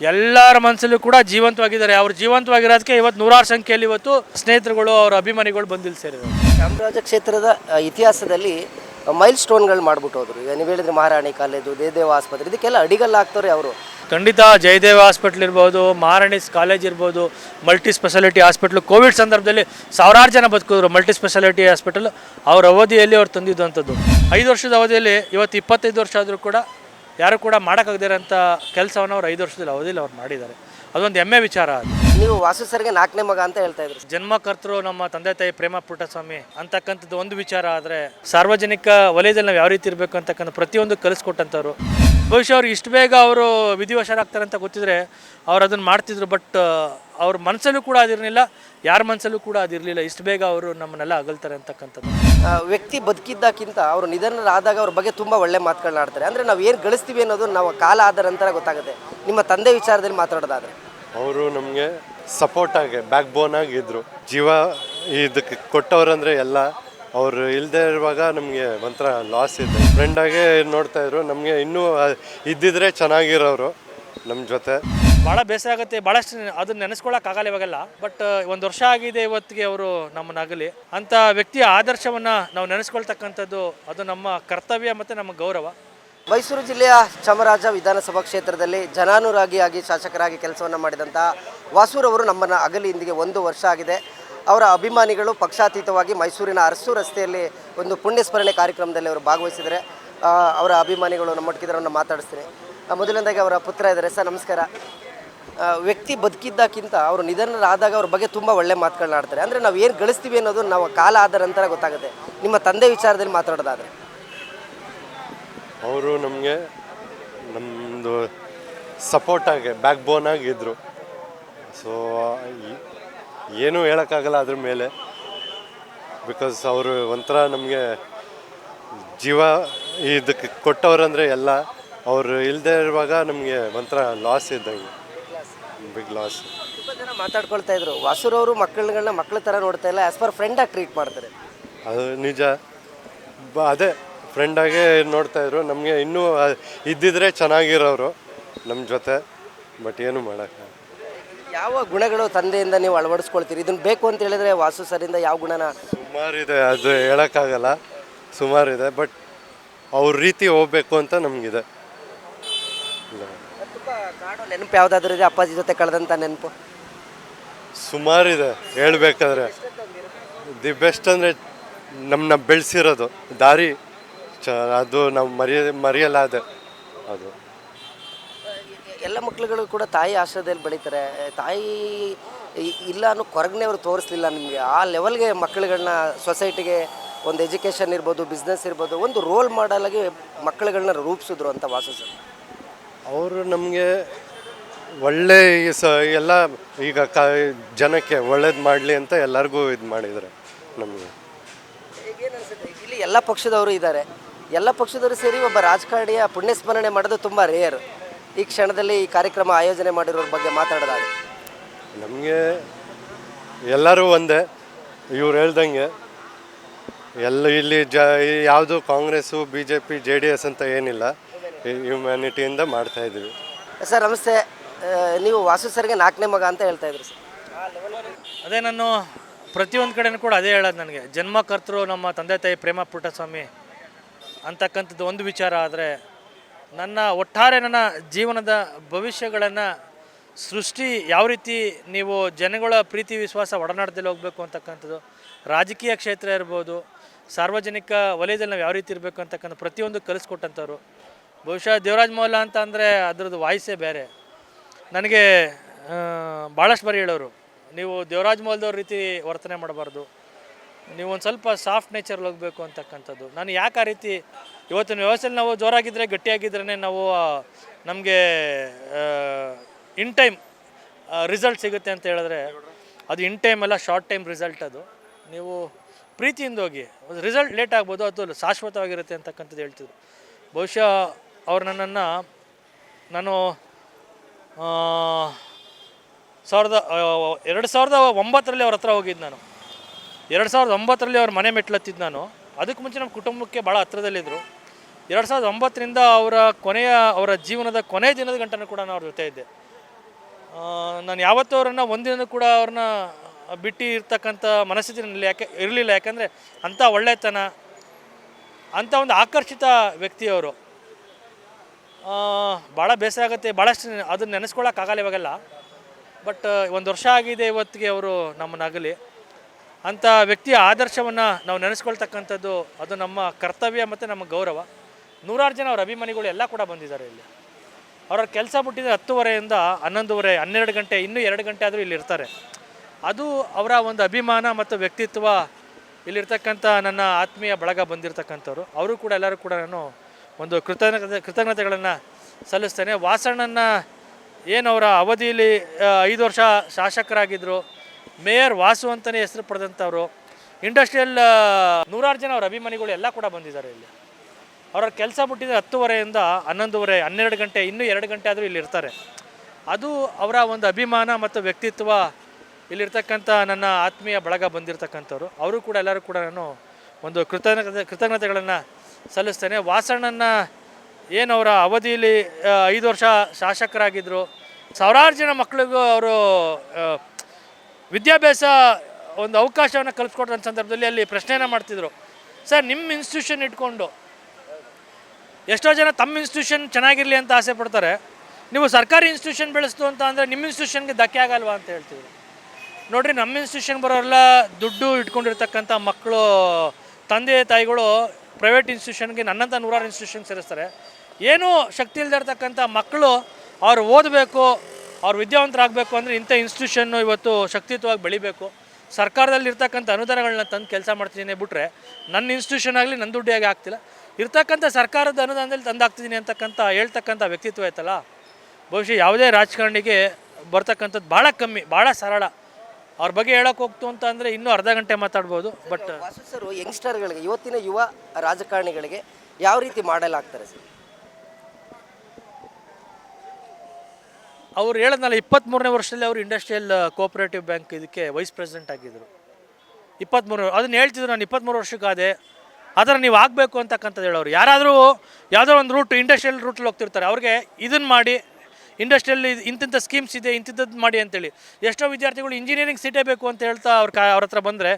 ಎಲ್ಲರ ಮನಸ್ಸಲ್ಲೂ ಕೂಡ ಜೀವಂತವಾಗಿದ್ದಾರೆ. ಅವ್ರು ಜೀವಂತವಾಗಿರೋದಕ್ಕೆ ಇವತ್ತು ನೂರಾರು ಸಂಖ್ಯೆಯಲ್ಲಿ ಇವತ್ತು ಸ್ನೇಹಿತರುಗಳು ಅವ್ರ ಅಭಿಮಾನಿಗಳು ಬಂದಿಲ್ಲ ಸೇರಿದ್ರು ಚಾಮರಾಜ ಕ್ಷೇತ್ರದ ಇತಿಹಾಸದಲ್ಲಿ ಮೈಲ್ ಸ್ಟೋನ್ಗಳು ಮಾಡ್ಬಿಟ್ಟು ಹೋದ್ರು. ಈಗ ನೀವು ಹೇಳಿದ್ರೆ ಮಹಾರಾಣಿ ಕಾಲೇಜು ದೇದೇವ ಆಸ್ಪತ್ರೆ ಇದಕ್ಕೆಲ್ಲ ಅಡಿಗಲ್ಲ ಆಗ್ತಾರೆ ಅವರು. ಖಂಡಿತ ಜಯದೇವ ಹಾಸ್ಪಿಟ್ಲ್ ಇರ್ಬೋದು ಮಹಾರಾಣಿಸ್ ಕಾಲೇಜ್ ಇರ್ಬೋದು ಮಲ್ಟಿ ಸ್ಪೆಷಾಲಿಟಿ ಹಾಸ್ಪಿಟ್ಲು ಕೋವಿಡ್ ಸಂದರ್ಭದಲ್ಲಿ ಸಾವಿರಾರು ಜನ ಬದುಕಿದ್ರು ಮಲ್ಟಿ ಸ್ಪೆಷಾಲಿಟಿ ಹಾಸ್ಪಿಟಲ್. ಅವ್ರ ಅವಧಿಯಲ್ಲಿ ಅವ್ರು ತಂದಿದ್ದಂಥದ್ದು. ಐದು ವರ್ಷದ ಅವಧಿಯಲ್ಲಿ ಇವತ್ತು ಇಪ್ಪತ್ತೈದು ವರ್ಷ ಆದರೂ ಕೂಡ ಯಾರು ಕೂಡ ಮಾಡೋಕ್ಕಾಗದಿರೋಂಥ ಕೆಲಸವನ್ನು ಅವ್ರು ಐದು ವರ್ಷದಲ್ಲಿ ಅವಧಿಯಲ್ಲಿ ಅವ್ರು ಮಾಡಿದ್ದಾರೆ. ಅದೊಂದು ಹೆಮ್ಮೆ ವಿಚಾರ ಅದು. ನೀವು ವಾಸು ಸರ್ಗೆ ನಾಲ್ಕನೇ ಮಗ ಅಂತ ಹೇಳ್ತಾ ಇದ್ರು. ಜನ್ಮಕರ್ತರು ನಮ್ಮ ತಂದೆ ತಾಯಿ ಪ್ರೇಮ ಪುಟ್ಟಸ್ವಾಮಿ ಅಂತಕ್ಕಂಥದ್ದು ಒಂದು ವಿಚಾರ ಆದರೆ ಸಾರ್ವಜನಿಕ ವಲಯದಲ್ಲಿ ನಾವು ಯಾವ ರೀತಿ ಇರಬೇಕು ಅಂತಕ್ಕಂಥ ಪ್ರತಿಯೊಂದು ಕಲಿಸ್ಕೊಟ್ಟಂಥವ್ರು. ಬಹುಶಃ ಅವ್ರು ಇಷ್ಟು ಬೇಗ ಅವರು ವಿಧಿವಶರಾಗ್ತಾರೆ ಅಂತ ಗೊತ್ತಿದ್ರೆ ಅವ್ರು ಅದನ್ನು ಮಾಡ್ತಿದ್ರು ಬಟ್ ಅವ್ರ ಮನಸ್ಸಲ್ಲೂ ಕೂಡ ಅದಿರಲಿಲ್ಲ ಯಾರ ಮನಸ್ಸಲ್ಲೂ ಕೂಡ ಅದಿರಲಿಲ್ಲ. ಇಷ್ಟು ಬೇಗ ಅವರು ನಮ್ಮನ್ನೆಲ್ಲ ಅಗಲ್ತಾರೆ ಅಂತಕ್ಕಂಥದ್ದು. ವ್ಯಕ್ತಿ ಬದುಕಿದ್ದಕ್ಕಿಂತ ಅವರು ನಿಧನರಾದಾಗ ಅವ್ರ ಬಗ್ಗೆ ತುಂಬ ಒಳ್ಳೆ ಮಾತುಗಳನ್ನ ಆಡ್ತಾರೆ. ಅಂದರೆ ನಾವು ಏನು ಗಳಿಸ್ತೀವಿ ಅನ್ನೋದು ನಾವು ಕಾಲ ಆದ ನಂತರ ಗೊತ್ತಾಗುತ್ತೆ. ನಿಮ್ಮ ತಂದೆ ವಿಚಾರದಲ್ಲಿ ಮಾತಾಡೋದಾದ್ರೆ. ಅವರು ನಮಗೆ ಸಪೋರ್ಟ್ ಆಗಿ ಬ್ಯಾಕ್ ಬೋನ್ ಆಗಿದ್ರು ಜೀವ ಇದಕ್ಕೆ ಕೊಟ್ಟವ್ರಂದ್ರೆ ಎಲ್ಲ, ಅವರು ಇಲ್ಲದೆ ಇರುವಾಗ ನಮಗೆ ಒಂಥರ ಲಾಸ್ ಇದೆ ಫ್ರೆಂಡಾಗೆ ನೋಡ್ತಾ ಇದ್ರು. ನಮಗೆ ಇನ್ನೂ ಇದ್ದಿದ್ರೆ ಚೆನ್ನಾಗಿರೋರು ನಮ್ಮ ಜೊತೆ. ಭಾಳ ಬೇಸರ ಆಗುತ್ತೆ ಭಾಳಷ್ಟು ಅದನ್ನ ನೆನೆಸ್ಕೊಳ್ಳೋಕ್ಕಾಗಲ್ಲ ಇವಾಗೆಲ್ಲ. ಬಟ್ ಒಂದು ವರ್ಷ ಆಗಿದೆ ಇವತ್ತಿಗೆ ಅವರು ನಮ್ಮನ್ನಾಗಲಿ ಅಂತ ವ್ಯಕ್ತಿಯ ಆದರ್ಶವನ್ನು ನಾವು ನೆನೆಸ್ಕೊಳ್ತಕ್ಕಂಥದ್ದು ಅದು ನಮ್ಮ ಕರ್ತವ್ಯ ಮತ್ತು ನಮ್ಮ ಗೌರವ. ಮೈಸೂರು ಜಿಲ್ಲೆಯ ಚಾಮರಾಜ ವಿಧಾನಸಭಾ ಕ್ಷೇತ್ರದಲ್ಲಿ ಜನಾನುರಾಗಿಯಾಗಿ ಶಾಸಕರಾಗಿ ಕೆಲಸವನ್ನು ಮಾಡಿದಂಥ ವಾಸೂರವರು ನಮ್ಮನ್ನು ಅಗಲಿ ಇಂದಿಗೆ ಒಂದು ವರ್ಷ ಆಗಿದೆ. ಅವರ ಅಭಿಮಾನಿಗಳು ಪಕ್ಷಾತೀತವಾಗಿ ಮೈಸೂರಿನ ಅರಸು ರಸ್ತೆಯಲ್ಲಿ ಒಂದು ಪುಣ್ಯಸ್ಮರಣೆ ಕಾರ್ಯಕ್ರಮದಲ್ಲಿ ಅವರು ಭಾಗವಹಿಸಿದರೆ ಅವರ ಅಭಿಮಾನಿಗಳು ನಮ್ಮ ಮಾತಾಡಿಸ್ತೀನಿ. ಆ, ಮೊದಲನೇದಾಗಿ ಅವರ ಪುತ್ರ ಇದ್ದಾರೆ. ಸರ್ ನಮಸ್ಕಾರ. ವ್ಯಕ್ತಿ ಬದುಕಿದ್ದಕ್ಕಿಂತ ಅವರು ನಿಧನರಾದಾಗ ಅವ್ರ ಬಗ್ಗೆ ತುಂಬ ಒಳ್ಳೆ ಮಾತುಗಳನ್ನ ಆಡ್ತಾರೆ. ಅಂದರೆ ನಾವು ಏನು ಗಳಿಸ್ತೀವಿ ಅನ್ನೋದು ನಾವು ಕಾಲ ಆದ ನಂತರ ಗೊತ್ತಾಗುತ್ತೆ. ನಿಮ್ಮ ತಂದೆ ವಿಚಾರದಲ್ಲಿ ಮಾತಾಡೋದಾದ್ರೆ. ಅವರು ನಮಗೆ ನಮ್ಮದು ಸಪೋರ್ಟ್ ಆಗಿ ಬ್ಯಾಕ್ ಬೋನ್ ಆಗಿದ್ದರು ಸೊ ಏನೂ ಹೇಳೋಕ್ಕಾಗಲ್ಲ ಅದ್ರ ಮೇಲೆ. ಬಿಕಾಸ್ ಅವರು ಒಂಥರ ನಮಗೆ ಜೀವ ಇದಕ್ಕೆ ಕೊಟ್ಟವ್ರಂದರೆ ಎಲ್ಲ. ಅವರು ಇಲ್ಲದೆ ಇರುವಾಗ ನಮಗೆ ಒಂಥರ ಲಾಸ್ ಇದ್ದಂಗೆ. ಬಿಗ್ ಲಾಸ್ ತುಂಬ ಜನ ಮಾತಾಡ್ಕೊಳ್ತಾ ಇದ್ರು. ವಾಸುರವರು ಮಕ್ಕಳುಗಳನ್ನ ಮಕ್ಕಳ ಥರ ನೋಡ್ತಾ ಇಲ್ಲ. ಆಸ್ ಪರ್ ಫ್ರೆಂಡಾಗಿ ಟ್ರೀಟ್ ಮಾಡ್ತಾರೆ. ಅದು ನಿಜ. ಬ ಅದೇ ಫ್ರೆಂಡಾಗೆ ನೋಡ್ತಾ ಇದ್ರು. ನಮಗೆ ಇನ್ನೂ ಇದ್ದಿದ್ರೆ ಚೆನ್ನಾಗಿರೋರು ನಮ್ಮ ಜೊತೆ ಬಟ್ ಏನು ಮಾಡೋಕ್ಕೆ. ಯಾವ ಗುಣಗಳು ತಂದೆಯಿಂದ ನೀವು ಅಳವಡಿಸ್ಕೊಳ್ತೀರಿ? ಇದನ್ನ ಬೇಕು ಅಂತ ಹೇಳಿದ್ರೆ ವಾಸು ಸರಿಂದ ಯಾವ ಗುಣನ? ಸುಮಾರಿದೆ ಅದು ಹೇಳೋಕ್ಕಾಗಲ್ಲ. ಸುಮಾರಿದೆ ಬಟ್ ಅವ್ರ ರೀತಿ ಹೋಗ್ಬೇಕು ಅಂತ ನಮಗಿದೆ. ಕಾಡೋ ನೆನಪು ಯಾವುದಾದ್ರೂ ಇದೆ ಅಪ್ಪಾಜಿ ಜೊತೆ ಕಳೆದಂಥ ನೆನಪು? ಸುಮಾರಿದೆ ಹೇಳ್ಬೇಕಾದ್ರೆ. ದಿ ಬೆಸ್ಟ್ ಅಂದರೆ ನಮ್ಮನ್ನ ಬೆಳೆಸಿರೋದು. ದಾರಿ ಚ ಅದು ನಾವು ಮರಿಯಲ್ಲ ಮರೆಯಲಾದೆ ಅದು. ಎಲ್ಲ ಮಕ್ಳುಗಳು ಕೂಡ ತಾಯಿ ಆಶ್ರಯದಲ್ಲಿ ಬೆಳೀತಾರೆ. ತಾಯಿ ಇ- ಇಲ್ಲ ಅನ್ನೋ ಕೊರಗನೇ ಅವರು ತೋರಿಸ್ಲಿಲ್ಲ ನಿಮಗೆ. ಆ ಲೆವೆಲ್ಗೆ ಮಕ್ಕಳುಗಳನ್ನ ಸೊಸೈಟಿಗೆ ಒಂದು ಎಜುಕೇಷನ್ ಇರ್ಬೋದು ಬಿಸ್ನೆಸ್ ಇರ್ಬೋದು ಒಂದು ರೋಲ್ ಮಾಡಲಾಗಿ ಮಕ್ಕಳುಗಳನ್ನ ರೂಪಿಸಿದ್ರು ಅಂತ ವಾಸು ಸರ್ ಅವರು ನಮಗೆ ಒಳ್ಳೆ ಈ ಸ ಎಲ್ಲ ಈಗ ಕ ಜನಕ್ಕೆ ಒಳ್ಳೇದು ಮಾಡಲಿ ಅಂತ ಎಲ್ಲರಿಗೂ ಇದು ಮಾಡಿದ್ದಾರೆ ನಮಗೆ. ಇಲ್ಲಿ ಎಲ್ಲ ಪಕ್ಷದವರು ಇದ್ದಾರೆ ಎಲ್ಲ ಪಕ್ಷದವರು ಸೇರಿ ಒಬ್ಬ ರಾಜಕಾರಣಿಯ ಪುಣ್ಯಸ್ಮರಣೆ ಮಾಡೋದು ತುಂಬ ರೇರ್. ಈ ಕ್ಷಣದಲ್ಲಿ ಈ ಕಾರ್ಯಕ್ರಮ ಆಯೋಜನೆ ಮಾಡಿರೋರ ಬಗ್ಗೆ ಮಾತಾಡೋದಾಗಿ ನಮಗೆ ಎಲ್ಲರೂ ಒಂದೇ. ಇವ್ರು ಹೇಳ್ದಂಗೆ ಎಲ್ಲ ಇಲ್ಲಿ ಜ ಯಾವುದು Congress B J P J D S ಅಂತ ಏನಿಲ್ಲ. ಹ್ಯುಮ್ಯಾನಿಟಿಯಿಂದ ಮಾಡ್ತಾ ಇದ್ದೀವಿ. ಸರ್ ನಮಸ್ತೆ. ನೀವು ವಾಸು ಸರ್ಗೆ ನಾಲ್ಕನೇ ಮಗ ಅಂತ ಹೇಳ್ತಾ ಇದ್ರಿ ಸರ್. ಅದೇ ನಾನು ಪ್ರತಿಯೊಂದು ಕಡೆನೂ ಕೂಡ ಅದೇ ಹೇಳೋದು ನನಗೆ. ಜನ್ಮಕರ್ತರು ನಮ್ಮ ತಂದೆ ತಾಯಿ ಪ್ರೇಮ ಪುಟ್ಟಸ್ವಾಮಿ ಅಂತಕ್ಕಂಥದ್ದು ಒಂದು ವಿಚಾರ ಆದರೆ ನನ್ನ ಒಟ್ಟಾರೆ ನನ್ನ ಜೀವನದ ಭವಿಷ್ಯಗಳನ್ನು ಸೃಷ್ಟಿ ಯಾವ ರೀತಿ ನೀವು ಜನಗಳ ಪ್ರೀತಿ ವಿಶ್ವಾಸ ಒಡನಾಡದಲ್ಲಿ ಹೋಗಬೇಕು ಅಂತಕ್ಕಂಥದ್ದು ರಾಜಕೀಯ ಕ್ಷೇತ್ರ ಇರ್ಬೋದು ಸಾರ್ವಜನಿಕ ವಲಯದಲ್ಲಿ ನಾವು ಯಾವ ರೀತಿ ಇರಬೇಕು ಅಂತಕ್ಕಂಥ ಪ್ರತಿಯೊಂದು ಕಲಿಸ್ಕೊಟ್ಟಂಥವ್ರು. ಬಹುಶಃ ದೇವರಾಜ್ ಮೌಲ ಅಂತ ಅಂದರೆ ಅದ್ರದ್ದು ವಾಯ್ಸೇ ಬೇರೆ. ನನಗೆ ಭಾಳಷ್ಟು ಬಾರಿ ಹೇಳೋರು, ನೀವು ದೇವರಾಜ್ ಮೌಲ್ದವ್ರ ರೀತಿ ವರ್ತನೆ ಮಾಡಬಾರ್ದು. ನೀವು ಒಂದು ಸ್ವಲ್ಪ ಸಾಫ್ಟ್ ನೇಚರ್ಲಿ ಹೋಗಬೇಕು ಅಂತಕ್ಕಂಥದ್ದು. ನಾನು ಯಾಕೆ ಆ ರೀತಿ ಇವತ್ತಿನ ವ್ಯವಸ್ಥೆಯಲ್ಲಿ ನಾವು ಜೋರಾಗಿದ್ದರೆ ಗಟ್ಟಿಯಾಗಿದ್ರೇ ನಾವು ನಮಗೆ ಇನ್ ಟೈಮ್ ರಿಸಲ್ಟ್ ಸಿಗುತ್ತೆ ಅಂತ ಹೇಳಿದ್ರೆ, ಅದು ಇನ್ ಟೈಮ್ ಅಲ್ಲ ಶಾರ್ಟ್ ಟೈಮ್ ರಿಸಲ್ಟ್ ಅದು. ನೀವು ಪ್ರೀತಿಯಿಂದ ಹೋಗಿ ರಿಸಲ್ಟ್ ಲೇಟ್ ಆಗ್ಬೋದು, ಅದು ಶಾಶ್ವತವಾಗಿರುತ್ತೆ ಅಂತಕ್ಕಂಥದ್ದು ಹೇಳ್ತಿದ್ರು. ಬಹುಶಃ ಅವ್ರು ನನ್ನನ್ನು, ನಾನು ಸಾವಿರದ ಎರಡು ಸಾವಿರದ ಒಂಬತ್ತರಲ್ಲಿ ಅವ್ರ ಹತ್ರ ಹೋಗಿದ್ದು ನಾನು. ಎರಡು ಸಾವಿರದ ಒಂಬತ್ತರಲ್ಲಿ ಅವ್ರ ಮನೆ ಮೆಟ್ಲತ್ತಿದ್ದು ನಾನು. ಅದಕ್ಕೆ ಮುಂಚೆ ನಮ್ಮ ಕುಟುಂಬಕ್ಕೆ ಭಾಳ ಹತ್ರದಲ್ಲಿದ್ದರು ಎರಡು ಸಾವಿರದ ಒಂಬತ್ತರಿಂದ ಅವರ ಕೊನೆಯ, ಅವರ ಜೀವನದ ಕೊನೆಯ ದಿನದ ಗಂಟನೂ ಕೂಡ ನಾನು ಅವ್ರ ಜೊತೆ ಇದ್ದೆ. ನಾನು ಯಾವತ್ತೂ ಅವರನ್ನು ಒಂದಿನ ಕೂಡ ಅವ್ರನ್ನ ಬಿಟ್ಟು ಇರ್ತಕ್ಕಂಥ ಮನಸ್ಥಿತಿ ಯಾಕೆ, ಇರಲಿಲ್ಲ. ಯಾಕಂದರೆ ಅಂಥ ಒಳ್ಳೆತನ, ಅಂಥ ಒಂದು ಆಕರ್ಷಿತ ವ್ಯಕ್ತಿಯವರು ಭಾಳ ಬೇಸರ ಆಗುತ್ತೆ, ಭಾಳಷ್ಟು ಅದನ್ನ ನೆನೆಸ್ಕೊಳ್ಳೋಕ್ಕಾಗಲ್ಲ ಇವಾಗೆಲ್ಲ. ಬಟ್ ಒಂದು ವರ್ಷ ಆಗಿದೆ ಇವತ್ತಿಗೆ ಅವರು ನಮ್ಮನ್ನಾಗಲಿ ಅಂಥ ವ್ಯಕ್ತಿಯ ಆದರ್ಶವನ್ನು ನಾವು ನೆನೆಸ್ಕೊಳ್ತಕ್ಕಂಥದ್ದು ಅದು ನಮ್ಮ ಕರ್ತವ್ಯ ಮತ್ತು ನಮ್ಮ ಗೌರವ. ನೂರಾರು ಜನ ಅವರ ಅಭಿಮಾನಿಗಳು ಎಲ್ಲ ಕೂಡ ಬಂದಿದ್ದಾರೆ ಇಲ್ಲಿ. ಅವರ ಕೆಲಸ ಬಿಟ್ಟಿದ್ದು ಹತ್ತುವರೆಯಿಂದ ಹನ್ನೊಂದುವರೆ, ಹನ್ನೆರಡು ಗಂಟೆ, ಇನ್ನೂ ಎರಡು ಗಂಟೆ ಆದರೂ ಇಲ್ಲಿ ಇರ್ತಾರೆ. ಅದು ಅವರ ಒಂದು ಅಭಿಮಾನ ಮತ್ತು ವ್ಯಕ್ತಿತ್ವ ಇಲ್ಲಿರ್ತಕ್ಕಂಥ ನನ್ನ ಆತ್ಮೀಯ ಬಳಗ ಬಂದಿರತಕ್ಕಂಥವ್ರು. ಅವರು ಕೂಡ ಎಲ್ಲರೂ ಕೂಡ ನಾನು ಒಂದು ಕೃತಜ್ಞತೆ ಕೃತಜ್ಞತೆಗಳನ್ನು ಸಲ್ಲಿಸ್ತೇನೆ. ವಾಸಣ್ಣನ ಏನು ಅವರ ಅವಧಿಯಲ್ಲಿ ಐದು ವರ್ಷ ಶಾಸಕರಾಗಿದ್ದರು ಮೇಯರ್ ವಾಸು ಅಂತಲೇ ಹೆಸರು ಪಡೆದಂಥವ್ರು. ಇಂಡಸ್ಟ್ರಿಯಲ್ ನೂರಾರು ಜನ ಅವ್ರ ಅಭಿಮಾನಿಗಳು ಎಲ್ಲ ಕೂಡ ಬಂದಿದ್ದಾರೆ ಇಲ್ಲಿ. ಅವರ ಕೆಲಸ ಮುಟ್ಟಿದ್ರೆ ಹತ್ತುವರೆಯಿಂದ ಹನ್ನೊಂದುವರೆ, ಹನ್ನೆರಡು ಗಂಟೆ, ಇನ್ನೂ ಎರಡು ಗಂಟೆ ಆದರೂ ಇಲ್ಲಿ ಇರ್ತಾರೆ. ಅದು ಅವರ ಒಂದು ಅಭಿಮಾನ ಮತ್ತು ವ್ಯಕ್ತಿತ್ವ ಇಲ್ಲಿರ್ತಕ್ಕಂಥ ನನ್ನ ಆತ್ಮೀಯ ಬಳಗ ಬಂದಿರತಕ್ಕಂಥವ್ರು. ಅವರು ಕೂಡ ಎಲ್ಲರೂ ಕೂಡ ನಾನು ಒಂದು ಕೃತಜ್ಞತೆ ಕೃತಜ್ಞತೆಗಳನ್ನು ಸಲ್ಲಿಸ್ತೇನೆ. ವಾಸಣ್ಣನ ಏನು ಅವರ ಅವಧಿಯಲ್ಲಿ ಐದು ವರ್ಷ ಶಾಸಕರಾಗಿದ್ದರು ಸಾವಿರಾರು ಜನ ಮಕ್ಕಳಿಗೂ ಅವರು ವಿದ್ಯಾಭ್ಯಾಸ ಒಂದು ಅವಕಾಶವನ್ನು ಕಲ್ಪಿಸ್ಕೊಟ್ರಂಥ ಸಂದರ್ಭದಲ್ಲಿ ಅಲ್ಲಿ ಪ್ರಶ್ನೆಯನ್ನು ಮಾಡ್ತಿದ್ರು. ಸರ್, ನಿಮ್ಮ ಇನ್ಸ್ಟಿಟ್ಯೂಷನ್ ಇಟ್ಕೊಂಡು, ಎಷ್ಟೋ ಜನ ತಮ್ಮ ಇನ್ಸ್ಟಿಟ್ಯೂಷನ್ ಚೆನ್ನಾಗಿರಲಿ ಅಂತ ಆಸೆ ಪಡ್ತಾರೆ. ನೀವು ಸರ್ಕಾರಿ ಇನ್ಸ್ಟಿಟ್ಯೂಷನ್ ಬೆಳೆಸ್ತು ಅಂತ ಅಂದರೆ ನಿಮ್ಮ ಇನ್ಸ್ಟಿಟ್ಯೂಷನ್ಗೆ ಧಕ್ಕೆ ಆಗಲ್ವಾ ಅಂತ ಹೇಳ್ತಿದ್ರು. ನೋಡಿರಿ, ನಮ್ಮ ಇನ್ಸ್ಟಿಟ್ಯೂಷನ್ ಬರೋರೆಲ್ಲ ದುಡ್ಡು ಇಟ್ಕೊಂಡಿರ್ತಕ್ಕಂಥ ಮಕ್ಕಳು, ತಂದೆ ತಾಯಿಗಳು ಪ್ರೈವೇಟ್ ಇನ್ಸ್ಟಿಟ್ಯೂಷನ್ಗೆ ನನ್ನಂಥ ನೂರಾರು ಇನ್ಸ್ಟಿಟ್ಯೂಷನ್ ಸೇರಿಸ್ತಾರೆ. ಏನೂ ಶಕ್ತಿ ಇಲ್ಲದೆ ಇರ್ತಕ್ಕಂಥ ಮಕ್ಕಳು ಅವ್ರು ಓದಬೇಕು, ಅವ್ರು ವಿದ್ಯಾವಂತರಾಗಬೇಕು ಅಂದರೆ ಇಂಥ ಇನ್ಸ್ಟಿಟ್ಯೂಷನ್ನು ಇವತ್ತು ಶಕ್ತಿಯುತವಾಗಿ ಬೆಳಿಬೇಕು. ಸರ್ಕಾರದಲ್ಲಿ ಇರ್ತಕ್ಕಂಥ ಅನುದಾನಗಳನ್ನ ತಂದು ಕೆಲಸ ಮಾಡ್ತಿದ್ದೀನಿ ಬಿಟ್ಟರೆ ನನ್ನ ಇನ್ಸ್ಟಿಟ್ಯೂಷನ್ ಆಗಲಿ ನನ್ನ ದುಡ್ಡಿಯಾಗಿ ಆಗ್ತಿಲ್ಲ. ಇರ್ತಕ್ಕಂಥ ಸರ್ಕಾರದ ಅನುದಾನದಲ್ಲಿ ತಂದು ಹಾಕ್ತಿದ್ದೀನಿ ಅಂತಕ್ಕಂಥ ಹೇಳ್ತಕ್ಕಂಥ ವ್ಯಕ್ತಿತ್ವ ಐತಲ್ಲ? ಬಹುಶಃ ಯಾವುದೇ ರಾಜಕಾರಣಿಗೆ ಬರ್ತಕ್ಕಂಥದ್ದು ಭಾಳ ಕಮ್ಮಿ ಭಾಳ ಸರಳ. ಅವ್ರ ಬಗ್ಗೆ ಹೇಳಕ್ ಹೋಗ್ತು ಅಂತ ಅಂದರೆ ಇನ್ನೂ ಅರ್ಧ ಗಂಟೆ ಮಾತಾಡ್ಬೋದು ಬಟ್ ವಾಸು ಸರ್ ಯಂಗ್ಸ್ಟರ್ಗಳಿಗೆ ಇವತ್ತಿನ ಯುವ ರಾಜಕಾರಣಿಗಳಿಗೆ ಯಾವ ರೀತಿ ಮಾಡಲಾಗ್ತಾರೆ ಸರ್? ಅವ್ರು ಹೇಳದ್ನಲ್ಲ ಇಪ್ಪತ್ತ್ಮೂರನೇ ವರ್ಷದಲ್ಲಿ ಅವರು ಇಂಡಸ್ಟ್ರಿಯಲ್ ಕೋಆಪರೇಟಿವ್ ಬ್ಯಾಂಕ್ ಇದಕ್ಕೆ ವೈಸ್ ಪ್ರೆಸಿಡೆಂಟ್ ಆಗಿದ್ದರು ಇಪ್ಪತ್ತ್ಮೂರು ಅದನ್ನ ಹೇಳ್ತಿದ್ರು ನಾನು ಇಪ್ಪತ್ತ್ಮೂರು ವರ್ಷಕ್ಕಾದೆ ಥರ ನೀವು ಆಗಬೇಕು ಅಂತಕ್ಕಂಥದ್ದು ಹೇಳೋರು. ಯಾರಾದರೂ ಯಾವುದೋ ಒಂದು ರೂಟ್ ಇಂಡಸ್ಟ್ರಿಯಲ್ ರೂಟಲ್ಲಿ ಹೋಗ್ತಿರ್ತಾರೆ ಅವ್ರಿಗೆ ಇದನ್ನು ಮಾಡಿ ಇಂಡಸ್ಟ್ರಿಯಲ್ಲಿ ಇಂತಿಂಥ ಸ್ಕೀಮ್ಸ್ ಇದೆ, ಇಂತಿಂಥದ್ದು ಮಾಡಿ ಅಂತೇಳಿ. ಎಷ್ಟೋ ವಿದ್ಯಾರ್ಥಿಗಳು ಇಂಜಿನಿಯರಿಂಗ್ ಸೀಟೇ ಬೇಕು ಅಂತ ಹೇಳ್ತಾ ಅವ್ರ ಕಾ ಅವ್ರ ಹತ್ರ ಬಂದರೆ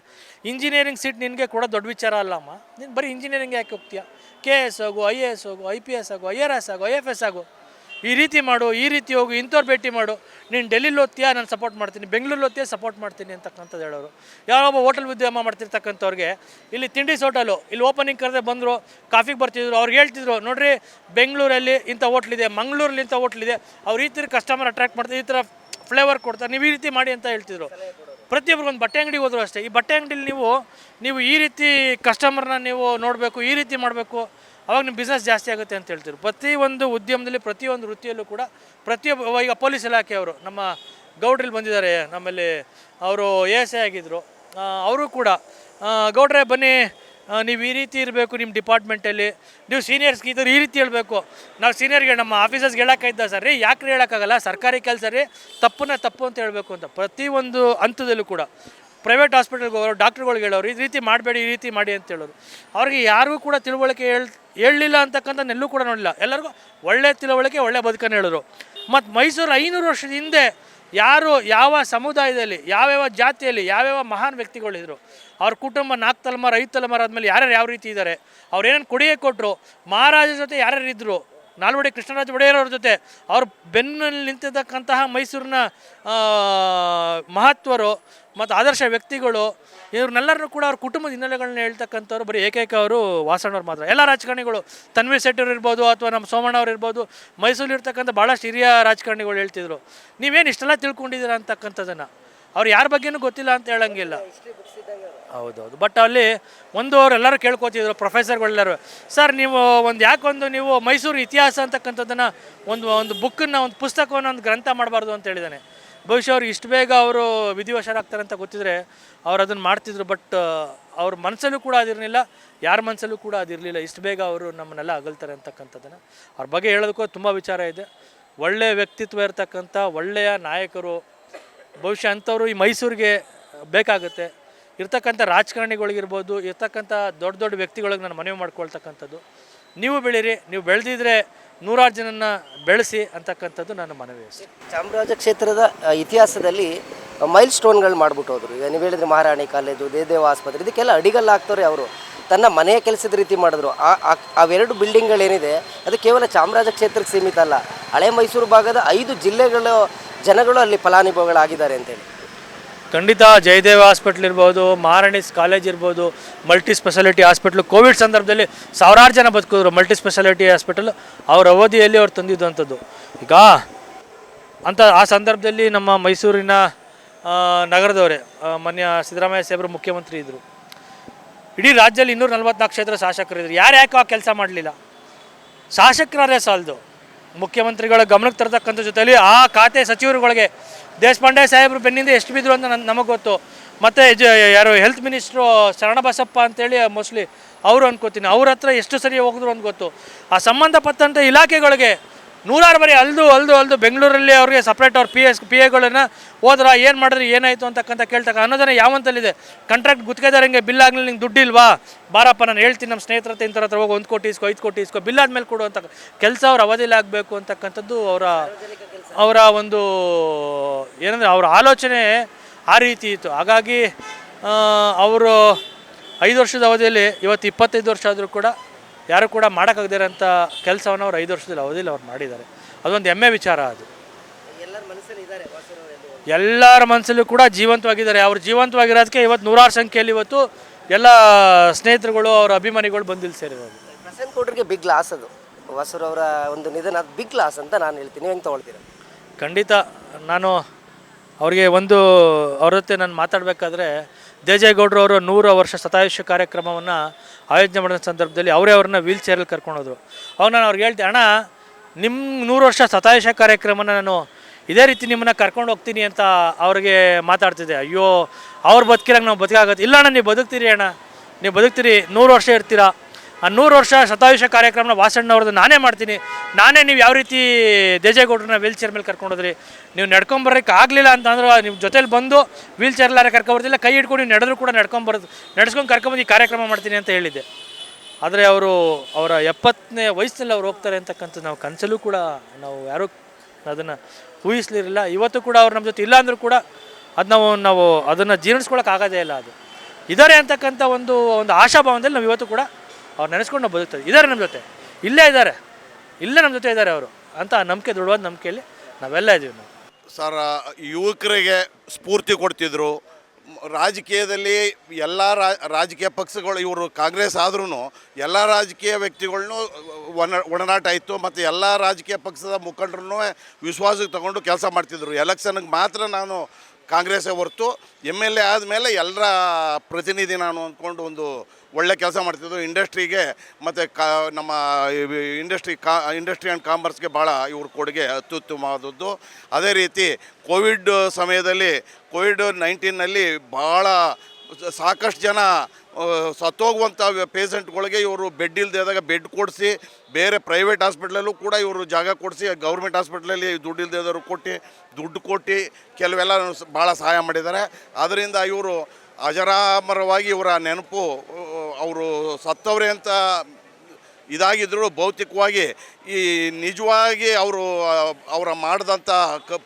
ಇಂಜಿನಿಯರಿಂಗ್ ಸೀಟ್ ನಿನಗೆ ಕೂಡ ದೊಡ್ಡ ವಿಚಾರ ಅಲ್ಲಮ್ಮ ನೀನು ಬರೀ ಇಂಜಿನಿಯರಿಂಗ್ ಯಾಕೆ ಹೋಗ್ತೀಯ? ಕೆ ಎಸ್ ಆಗು ಐ ಎ ಎಸ್ ಆಗು ಐ ಪಿ ಎಸ್ ಆಗು ಐ ಆರ್ ಎಸ್ ಆಗು ಐ ಎಫ್ ಎಸ್ ಆಗು ಈ ರೀತಿ ಮಾಡು, ಈ ರೀತಿ ಹೋಗು, ಇಂಥವ್ರು ಭೇಟಿ ಮಾಡು. ನೀನು ಡೆಲ್ಲಿಲಿ ಓದ್ತೀಯಾ? ನಾನು ಸಪೋರ್ಟ್ ಮಾಡ್ತೀನಿ. ಬೆಂಗಳೂರಲ್ಲಿ ಓದ್ತೀಯಾ? ಸಪೋರ್ಟ್ ಮಾಡ್ತೀನಿ ಅಂತಕ್ಕಂಥದ್ದು ಹೇಳೋರು. ಯಾರೊಬ್ಬ ಹೋಟೆಲ್ ಉದ್ಯಮ ಮಾಡ್ತಿರ್ತಕ್ಕಂಥವ್ರಿಗೆ, ಇಲ್ಲಿ ತಿಂಡಿ ಹೋಟೆಲು ಇಲ್ಲಿ ಓಪನಿಂಗ್ ಕರೆದೇ ಬಂದರು ಕಾಫಿಗೆ ಬರ್ತಿದ್ರು, ಅವ್ರಿಗೆ ಹೇಳ್ತಿದ್ರು, ನೋಡ್ರಿ, ಬೆಂಗಳೂರಲ್ಲಿ ಇಂಥ ಹೋಟ್ಲಿದೆ ಮಂಗಳೂರಲ್ಲಿ ಇಂಥ ಹೋಟ್ಲಿದೆ ಅವ್ರು ಈ ಥರ ಕಸ್ಟಮರ್ ಅಟ್ರಾಕ್ಟ್ ಮಾಡ್ತಾರೆ, ಈ ಥರ ಫ್ಲೇವರ್ ಕೊಡ್ತಾರೆ, ನೀವು ಈ ರೀತಿ ಮಾಡಿ ಅಂತ ಹೇಳ್ತಿದ್ರು. ಪ್ರತಿಯೊಬ್ಬರು ಒಂದು ಬಟ್ಟೆ ಅಂಗಡಿಗೆ ಹೋದ್ರು ಅಷ್ಟೇ. ಈ ಬಟ್ಟೆ ಅಂಗಡಿಲಿ ನೀವು ನೀವು ಈ ರೀತಿ ಕಸ್ಟಮರ್ನ ನೀವು ನೋಡಬೇಕು, ಈ ರೀತಿ ಮಾಡಬೇಕು ಅವಾಗ ನಿಮ್ಮ ಬಿಸ್ನೆಸ್ ಜಾಸ್ತಿ ಆಗುತ್ತೆ ಅಂತ ಹೇಳ್ತಿದ್ರು ಪ್ರತಿಯೊಂದು ಉದ್ಯಮದಲ್ಲಿ ಪ್ರತಿಯೊಂದು ವೃತ್ತಿಯಲ್ಲೂ ಕೂಡ ಪ್ರತಿಯೊಬ್ಬ ಈಗ ಪೊಲೀಸ್ ಇಲಾಖೆಯವರು ನಮ್ಮ ಗೌಡ್ರಲ್ಲಿ ಬಂದಿದ್ದಾರೆ, ನಮ್ಮಲ್ಲಿ ಅವರು ಎ ಎಸ್ ಐ ಆಗಿದ್ದರು ಅವರು ಕೂಡ ಗೌಡ್ರೆ ಬನ್ನಿ ನೀವು ಈ ರೀತಿ ಇರಬೇಕು ನಿಮ್ಮ ಡಿಪಾರ್ಟ್ಮೆಂಟಲ್ಲಿ. ನೀವು ಸೀನಿಯರ್ಸ್ಗೆ ಇದ್ದರೆ ಈ ರೀತಿ ಹೇಳಬೇಕು. ನಾವು ಸೀನಿಯರ್ಗೆ ನಮ್ಮ ಆಫೀಸರ್ಸ್ಗೆ ಹೇಳೋಕ್ಕಿದ್ದ ಸರ್ ರೀ ಯಾಕೆ ಹೇಳೋಕ್ಕಾಗಲ್ಲ ಸರ್ಕಾರಿ ಕೆಲಸ ರೀ ತಪ್ಪನ್ನ ತಪ್ಪು ಅಂತ ಹೇಳಬೇಕು ಅಂತ ಪ್ರತಿಯೊಂದು ಹಂತದಲ್ಲೂ ಕೂಡ. ಪ್ರೈವೇಟ್ ಹಾಸ್ಪಿಟಲ್ಗೆ ಹೋಗೋರು ಡಾಕ್ಟ್ರುಗಳಿಗೆ ಹೇಳೋರು, ಈ ರೀತಿ ಮಾಡಬೇಡಿ, ಈ ರೀತಿ ಮಾಡಿ ಅಂತ ಹೇಳೋರು. ಅವ್ರಿಗೆ ಯಾರಿಗೂ ಕೂಡ ತಿಳುವಳಿಕೆ ಹೇಳ್, ಹೇಳಲಿಲ್ಲ ನೆಲ್ಲೂ ಕೂಡ ನೋಡಲಿಲ್ಲ. ಎಲ್ಲರಿಗೂ ಒಳ್ಳೆ ತಿಳುವಳಿಕೆ, ಒಳ್ಳೆ ಬದುಕನ್ನು ಹೇಳಿದ್ರು ಮತ್ತು ಮೈಸೂರು ಐನೂರು ವರ್ಷದ ಹಿಂದೆ ಯಾರು ಯಾವ ಸಮುದಾಯದಲ್ಲಿ, ಯಾವ್ಯಾವ ಜಾತಿಯಲ್ಲಿ, ಯಾವ್ಯಾವ ಮಹಾನ್ ವ್ಯಕ್ತಿಗಳಿದ್ರು ಅವ್ರ ಕುಟುಂಬ ನಾಲ್ಕು ತಲೆಮಾರು, ಐದು ತಲೆಮಾರು ಆದಮೇಲೆ ಯಾರ್ಯಾರು ಯಾವ ರೀತಿ ಇದ್ದಾರೆ ಅವ್ರು ಏನೇನು ಕೊಡುಗೆ ಕೊಟ್ಟರು ಮಹಾರಾಜರ ಜೊತೆ ಯಾರ್ಯಾರು ಇದ್ದರು ನಾಲ್ವಡಿ ಕೃಷ್ಣರಾಜ ಒಡೆಯರವ್ರ ಜೊತೆ ಅವ್ರ ಬೆನ್ನಲ್ಲಿ ನಿಂತಿರ್ತಕ್ಕಂತಹ ಮೈಸೂರಿನ ಮಹತ್ವರು ಮತ್ತು ಆದರ್ಶ ವ್ಯಕ್ತಿಗಳು, ಇವ್ರನ್ನೆಲ್ಲರನ್ನೂ ಕೂಡ ಅವ್ರ ಕುಟುಂಬದ ಹಿನ್ನೆಲೆಗಳನ್ನ ಹೇಳ್ತಕ್ಕಂಥವ್ರು, ಬರೀ ಏಕೈಕ ಅವರು ವಾಸಣ್ಣವ್ರು ಮಾತ್ರ. ಎಲ್ಲ ರಾಜಕಾರಣಿಗಳು, ತನ್ವೀರ್ ಶೆಟ್ಟಿಯವ್ರು ಇರ್ಬೋದು ಅಥವಾ ನಮ್ಮ ಸೋಮಣ್ಣ ಅವ್ರು ಇರ್ಬೋದು ಮೈಸೂರಿರ್ತಕ್ಕಂಥ ಭಾಳಷ್ಟು ಹಿರಿಯ ರಾಜಕಾರಣಿಗಳು ಹೇಳ್ತಿದ್ರು. ನೀವೇನು ಇಷ್ಟೆಲ್ಲ ತಿಳ್ಕೊಂಡಿದ್ದೀರಾ ಅಂತಕ್ಕಂಥದ್ದನ್ನು? ಅವ್ರು ಯಾರ ಬಗ್ಗೆನೂ ಗೊತ್ತಿಲ್ಲ ಅಂತ ಹೇಳಂಗಿಲ್ಲ. ಹೌದೌದು. ಬಟ್ ಅಲ್ಲಿ ಒಂದು ಅವ್ರು ಎಲ್ಲರೂ ಕೇಳ್ಕೊತಿದ್ರು ಪ್ರೊಫೆಸರ್ಗಳೆಲ್ಲರೂ ಸರ್ ನೀವು ಒಂದು ಯಾಕೊಂದು ನೀವು ಮೈಸೂರು ಇತಿಹಾಸ ಅಂತಕ್ಕಂಥದ್ದನ್ನು ಒಂದು ಒಂದು ಬುಕ್ಕನ್ನು ಒಂದು ಪುಸ್ತಕವನ್ನು ಒಂದು ಗ್ರಂಥ ಮಾಡಬಾರ್ದು ಅಂತ ಹೇಳಿದ್ದಾನೆ ಬಹುಶಃ ಅವ್ರು ಇಷ್ಟು ಬೇಗ ಅವರು ವಿಧಿವಶರಾಗ್ತಾರೆ ಅಂತ ಗೊತ್ತಿದ್ರೆ ಅವ್ರು ಅದನ್ನು ಮಾಡ್ತಿದ್ರು ಬಟ್ ಅವ್ರ ಮನಸ್ಸಲ್ಲೂ ಕೂಡ ಅದಿರಲಿಲ್ಲ, ಯಾರ ಮನಸ್ಸಲ್ಲೂ ಕೂಡ ಅದಿರಲಿಲ್ಲ. ಇಷ್ಟು ಬೇಗ ಅವರು ನಮ್ಮನ್ನೆಲ್ಲ ಅಗಲ್ತಾರೆ ಅಂತಕ್ಕಂಥದ್ದನ್ನು. ಅವ್ರ ಬಗ್ಗೆ ಹೇಳೋದಕ್ಕೂ ತುಂಬ ವಿಚಾರ ಇದೆ. ಒಳ್ಳೆಯ ವ್ಯಕ್ತಿತ್ವ ಇರತಕ್ಕಂಥ ಒಳ್ಳೆಯ ನಾಯಕರು, ಬಹುಶಃ ಅಂಥವ್ರು ಈ ಮೈಸೂರಿಗೆ ಬೇಕಾಗುತ್ತೆ. ಇರ್ತಕ್ಕಂಥ ರಾಜಕಾರಣಿಗಳಿಗಿರ್ಬೋದು, ಇರ್ತಕ್ಕಂಥ ದೊಡ್ಡ ದೊಡ್ಡ ವ್ಯಕ್ತಿಗಳಿಗೆ ನಾನು ಮನವಿ ಮಾಡ್ಕೊಳ್ತಕ್ಕಂಥದ್ದು. ನೀವು ಬೆಳೀರಿ, ನೀವು ಬೆಳೆದಿದ್ರೆ ನೂರಾರು ಜನನ ಬೆಳೆಸಿ ಅಂತಕ್ಕಂಥದ್ದು ನನ್ನ ಮನವಿ ಚಾಮರಾಜ ಕ್ಷೇತ್ರದ ಇತಿಹಾಸದಲ್ಲಿ ಮೈಲ್ ಸ್ಟೋನ್ಗಳು ಮಾಡ್ಬಿಟ್ಟು ಹೋದ್ರು. ಈಗ ನೀವು ಹೇಳಿದ್ರೆ ಮಹಾರಾಣಿ ಕಾಲೇಜು, ದೇದೇವ ಆಸ್ಪತ್ರೆ, ಇದಕ್ಕೆಲ್ಲ ಅಡಿಗಲ್ಲ ಹಾಕ್ತಾರೆ ಅವರು. ತನ್ನ ಮನೆಯ ಕೆಲಸದ ರೀತಿ ಮಾಡಿದ್ರು. ಆ- ಅವೆರಡು ಬಿಲ್ಡಿಂಗ್ಗಳೇನಿದೆ, ಅದು ಕೇವಲ ಚಾಮರಾಜ ಕ್ಷೇತ್ರಕ್ಕೆ ಸೀಮಿತ ಅಲ್ಲ. ಹಳೆ ಮೈಸೂರು ಭಾಗದ ಐದು ಜಿಲ್ಲೆಗಳು ಜನಗಳು ಅಲ್ಲಿ ಫಲಾನುಭವಿಗಳಾಗಿದ್ದಾರೆ ಅಂತೇಳಿ. ಖಂಡಿತ ಜಯದೇವ ಹಾಸ್ಪಿಟ್ಲ್ ಇರ್ಬೋದು ಮಹಾರಾಣಿಸ್ ಕಾಲೇಜ್ ಇರ್ಬೋದು, ಮಲ್ಟಿ ಸ್ಪೆಷಾಲಿಟಿ ಹಾಸ್ಪಿಟ್ಲು, ಕೋವಿಡ್ ಸಂದರ್ಭದಲ್ಲಿ ಸಾವಿರಾರು ಜನ ಬದುಕಿದ್ರು ಮಲ್ಟಿ ಸ್ಪೆಷಾಲಿಟಿ ಹಾಸ್ಪಿಟಲ್. ಅವ್ರ ಅವಧಿಯಲ್ಲಿ ಅವ್ರು ತಂದಿದ್ದಂಥದ್ದು. ಈಗ ಅಂತ ಆ ಸಂದರ್ಭದಲ್ಲಿ ನಮ್ಮ ಮೈಸೂರಿನ ನಗರದವರೇ ಮೊನ್ನೆ ಸಿದ್ದರಾಮಯ್ಯ ಸಾಹೇಬರು ಮುಖ್ಯಮಂತ್ರಿ ಇದ್ದರು ಇಡೀ ರಾಜ್ಯದಲ್ಲಿ ಇನ್ನೂರ ನಲ್ವತ್ನಾಲ್ಕು ಕ್ಷೇತ್ರ ಶಾಸಕರಿದ್ದರು ಯಾರು ಯಾಕೆ ಆ ಕೆಲಸ ಮಾಡಲಿಲ್ಲ. ಶಾಸಕರೇ ಸಾಲದು. ಮುಖ್ಯಮಂತ್ರಿಗಳ ಗಮನಕ್ಕೆ ತರತಕ್ಕಂಥ ಜೊತೆಯಲ್ಲಿ ಆ ಖಾತೆ ಸಚಿವರುಗಳಿಗೆ ದೇಶಪಾಂಡೆ ಸಾಹೇಬರು ಬೆನ್ನಿಂದ ಎಷ್ಟು ಬಿದ್ದರು ಅಂತ ನನ್ನ ನಮಗೆ ಗೊತ್ತು. ಮತ್ತು ಯಾರು ಹೆಲ್ತ್ ಮಿನಿಸ್ಟ್ರು ಶರಣಬಸಪ್ಪ ಅಂತೇಳಿ ಮೋಸ್ಟ್ಲಿ ಅವರು ಅನ್ಕೋತೀನಿ. ಅವ್ರ ಹತ್ರ ಎಷ್ಟು ಸರಿ ಹೋಗಿದ್ರು ಅಂತ ಗೊತ್ತು. ಆ ಸಂಬಂಧಪಟ್ಟಂಥ ಇಲಾಖೆಗಳಿಗೆ ನೂರಾರು ಬಾರಿ ಅಲ್ದು ಅಲ್ದು ಅಲ್ದು ಬೆಂಗಳೂರಲ್ಲಿ ಅವ್ರಿಗೆ ಸಪ್ರೇಟ್ ಅವ್ರ ಪಿ ಎಸ್ ಪಿ ಎಗಳನ್ನ ಹೋದ್ರ ಏನು ಮಾಡಿದ್ರಿ, ಏನಾಯಿತು ಅಂತಕ್ಕಂಥ ಕೇಳ್ತಕ್ಕ ಅನ್ನೋದನ್ನ ಯಾವಂತಲ್ಲಿದೆ. ಕಾಂಟ್ರಾಕ್ಟ್ ಗುತ್ತಿಗೆದಾರಂಗೆ ಬಿಲ್ ಆಗಲಿ ನಿಂಗೆ ದುಡ್ಡಿಲ್ವಾ ಬಾರಪ್ಪ, ನಾನು ಹೇಳ್ತೀನಿ ನಮ್ಮ ಸ್ನೇಹಿತರ ಹತ್ರ ಇಂಥವ್ರ ಹತ್ರ ಹೋಗಿ, ಒಂದು ಕೋಟಿ ಇಸ್ಕೋ, ಐದು ಕೋಟಿ ಇಸ್ಕೋ ಬಿಲ್ ಆದಮೇಲೆ ಕೊಡು ಅಂತ ಕೆಲಸ ಅವ್ರ ಅವಧಿಯಲ್ಲಿ ಆಗಬೇಕು ಅಂತಕ್ಕಂಥದ್ದು ಅವರ ಅವರ ಒಂದು ಏನಂದರೆ ಅವರ ಆಲೋಚನೆ ಆ ರೀತಿ ಇತ್ತು. ಹಾಗಾಗಿ ಅವರು ಐದು ವರ್ಷದ ಅವಧಿಯಲ್ಲಿ, ಇವತ್ತು ಇಪ್ಪತ್ತೈದು ವರ್ಷ ಆದರೂ ಕೂಡ ಯಾರು ಕೂಡ ಮಾಡೋಕ್ಕಾಗದಿರೋಂಥ ಕೆಲಸವನ್ನು ಅವ್ರು ಐದು ವರ್ಷದಲ್ಲಿ ಅವಧಿಯಲ್ಲಿ ಅವ್ರು ಮಾಡಿದ್ದಾರೆ. ಅದೊಂದು ಹೆಮ್ಮೆ ವಿಚಾರ ಅದು. ಎಲ್ಲರ ಮನಸ್ಸಲ್ಲಿ ಇದ್ದಾರೆ ಎಲ್ಲರ ಮನಸ್ಸಲ್ಲೂ ಕೂಡ ಜೀವಂತವಾಗಿದ್ದಾರೆ. ಅವ್ರು ಜೀವಂತವಾಗಿರೋದಕ್ಕೆ ಇವತ್ತು ನೂರಾರು ಸಂಖ್ಯೆಯಲ್ಲಿ ಇವತ್ತು ಎಲ್ಲ ಸ್ನೇಹಿತರುಗಳು ಅವರ ಅಭಿಮಾನಿಗಳು ಬಂದಿಲ್ಲಿ ಸೇರಿರೋದು. ಪ್ರಸನ್ನ ಕೋಟ್ರಿಗೆ ಬಿಗ್ ಲಾಸ್ ಅದು. ವಾಸುರವರ ಒಂದು ನಿಧನ ಅದು ಬಿಗ್ ಲಾಸ್ ಅಂತ ನಾನು ಹೇಳ್ತೀನಿ. ಹೆಂಗೆ ತೊಗೊಳ್ತೀರ? ಖಂಡಿತ ನಾನು ಅವರಿಗೆ ಒಂದು ಅವ್ರ ಜೊತೆ ನಾನು ಮಾತಾಡಬೇಕಾದ್ರೆ ದೇಜೇಗೌಡರು ಅವರು ನೂರು ವರ್ಷ ಶತಾಯುಷ ಕಾರ್ಯಕ್ರಮವನ್ನು ಆಯೋಜನೆ ಮಾಡಿದ ಸಂದರ್ಭದಲ್ಲಿ ಅವರೇ ಅವ್ರನ್ನ ವೀಲ್ ಚೇರಲ್ಲಿ ಕರ್ಕೊಂಡೋದ್ರು ಅವಾಗ ನಾನು ಅವ್ರಿಗೆ ಹೇಳ್ದೆ, ಅಣ್ಣ ನಿಮ್ಮ ನೂರು ವರ್ಷ ಶತಾಯುಷ್ಯ ಕಾರ್ಯಕ್ರಮನ ನಾನು ಇದೇ ರೀತಿ ನಿಮ್ಮನ್ನ ಕರ್ಕೊಂಡು ಹೋಗ್ತೀನಿ ಅಂತ ಅವ್ರಿಗೆ ಮಾತಾಡ್ತಿದ್ದೆ. ಅಯ್ಯೋ, ಅವ್ರು ಬದುಕಿರಂಗೆ ನಾವು ಬದುಕಾಗತ್ತೆ ಇಲ್ಲ ಅಣ್ಣ, ನೀವು ಬದುಕ್ತೀರಿ ಅಣ್ಣ. ನೀವು ಬದುಕ್ತೀರಿ, ನೂರು ವರ್ಷ ಇರ್ತೀರಾ. ಆ ನೂರು ವರ್ಷ ಶತಾಯುಷ ಕಾರ್ಯಕ್ರಮನ ವಾಸಣ್ಣವ್ರದ್ದು ನಾನೇ ಮಾಡ್ತೀನಿ. ನಾನೇ ನೀವು ಯಾವ ರೀತಿ ದೇಜೇಗೌಡ್ರನ್ನ ವೀಲ್ ಚೇರ್ ಮೇಲೆ ಕರ್ಕೊಂಡೋದ್ರಿ ನೀವು ನಡ್ಕೊಂಬರೋಕ್ಕೆ ಆಗಲಿಲ್ಲ ಅಂತಂದ್ರೆ ನಿಮ್ಮ ಜೊತೇಲಿ ಬಂದು ವೀಲ್ ಚೇರ್ಲಾರ ಕರ್ಕೊಂಬರ್ತಿಲ್ಲ ಕೈ ಹಿಡ್ಕೊಂಡು ನೀವು ನಡೆದ್ರು ಕೂಡ ನಡ್ಕೊಂಬರೋದು ನಡೆಸ್ಕೊಂಡು ಕರ್ಕೊಂಬಂದು ಈ ಕಾರ್ಯಕ್ರಮ ಮಾಡ್ತೀನಿ ಅಂತ ಹೇಳಿದ್ದೆ. ಆದರೆ ಅವರು ಅವರ ಎಪ್ಪತ್ತನೇ ವಯಸ್ಸಿನಲ್ಲಿ ಅವ್ರು ಹೋಗ್ತಾರೆ ಅಂತಕ್ಕಂಥದ್ದು ನಾವು ಕನಸಲ್ಲೂ ಕೂಡ ನಾವು ಯಾರೂ ಅದನ್ನು ಊಹಿಸ್ಲಿರಲಿಲ್ಲ. ಇವತ್ತು ಕೂಡ ಅವ್ರು ನಮ್ಮ ಜೊತೆ ಇಲ್ಲ ಅಂದರೂ ಕೂಡ ಅದು ನಾವು ನಾವು ಅದನ್ನು ಜೀರ್ಣಿಸ್ಕೊಳಕ್ಕೆ ಆಗೋದೇ ಇಲ್ಲ ಅದು. ಇದ್ದಾರೆ ಅಂತಕ್ಕಂಥ ಒಂದು ಒಂದು ಆಶಾಭಾವನದಲ್ಲಿ ನಾವು ಇವತ್ತು ಕೂಡ ಅವ್ರು ನೆನೆಸ್ಕೊಂಡು ನಾವು ಬದುಕ್ತದೆ ಇದ್ದಾರೆ ನಮ್ಮ ಜೊತೆ. ಇಲ್ಲೇ ಇದ್ದಾರೆ. ಇಲ್ಲೇ ನಮ್ಮ ಜೊತೆ ಇದ್ದಾರೆ ಅವರು. ಅಂತ ಆ ನಂಬಿಕೆ, ದೃಢವಾದ ನಂಬಿಕೆಯಲ್ಲಿ ನಾವೆಲ್ಲ ಇದ್ದೀವಿ ನಾವು. ಸರ್ ಯುವಕರಿಗೆ ಸ್ಫೂರ್ತಿ ಕೊಡ್ತಿದ್ರು. ರಾಜಕೀಯದಲ್ಲಿ ಎಲ್ಲ ರಾಜಕೀಯ ಪಕ್ಷಗಳು, ಇವರು ಕಾಂಗ್ರೆಸ್ ಆದ್ರೂ ಎಲ್ಲ ರಾಜಕೀಯ ವ್ಯಕ್ತಿಗಳ್ನೂ ಒಣ, ಒಡನಾಟ ಇತ್ತು ಮತ್ತು ಎಲ್ಲ ರಾಜಕೀಯ ಪಕ್ಷದ ಮುಖಂಡರನ್ನೂ ವಿಶ್ವಾಸಕ್ಕೆ ತಗೊಂಡು ಕೆಲಸ ಮಾಡ್ತಿದ್ರು. ಎಲೆಕ್ಷನ್ಗೆ ಮಾತ್ರ ನಾನು ಕಾಂಗ್ರೆಸ್ಸೇ ಹೊರತು ಎಂ ಎಲ್ ಎ ಆದಮೇಲೆ ಎಲ್ಲರ ಪ್ರತಿನಿಧಿ ನಾನು ಅಂದ್ಕೊಂಡು ಒಂದು ಒಳ್ಳೆ ಕೆಲಸ ಮಾಡ್ತಿದ್ದು ಇಂಡಸ್ಟ್ರಿಗೆ ಮತ್ತು ಕಾ, ನಮ್ಮ ಇಂಡಸ್ಟ್ರಿ ಕಾ, ಇಂಡಸ್ಟ್ರಿ ಆ್ಯಂಡ್ ಕಾಮರ್ಸ್ಗೆ ಭಾಳ ಇವ್ರ ಕೊಡುಗೆ ಅತ್ಯುತ್ತಮವಾದದ್ದು. ಅದೇ ರೀತಿ ಕೋವಿಡ್ ಸಮಯದಲ್ಲಿ, ಕೋವಿಡ್ ನೈನ್ಟೀನಲ್ಲಿ ಭಾಳ ಸಾಕಷ್ಟು ಜನ ಸತ್ತೋಗುವಂಥ ಪೇಷಂಟ್ಗಳಿಗೆ ಇವರು ಬೆಡ್ ಇಲ್ಲದೆ ಬೆಡ್ ಕೊಡಿಸಿ, ಬೇರೆ ಪ್ರೈವೇಟ್ ಹಾಸ್ಪಿಟ್ಲಲ್ಲೂ ಕೂಡ ಇವರು ಜಾಗ ಕೊಡಿಸಿ ಗೌರ್ಮೆಂಟ್ ಹಾಸ್ಪಿಟ್ಲಲ್ಲಿ ದುಡ್ಡು ಇಲ್ಲದೆ ಕೊಟ್ಟು, ದುಡ್ಡು ಕೊಟ್ಟು ಕೆಲವೆಲ್ಲ ಭಾಳ ಸಹಾಯ ಮಾಡಿದ್ದಾರೆ. ಅದರಿಂದ ಇವರು ಅಜರಾಮರವಾಗಿ ಇವರ ನೆನಪು ಅವರು ಸತ್ತವ್ರೆ ಅಂತ ಇದಾಗಿದ್ದರೂ ಭೌತಿಕವಾಗಿ ಈ ನಿಜವಾಗಿ ಅವರು ಅವರ ಮಾಡಿದಂಥ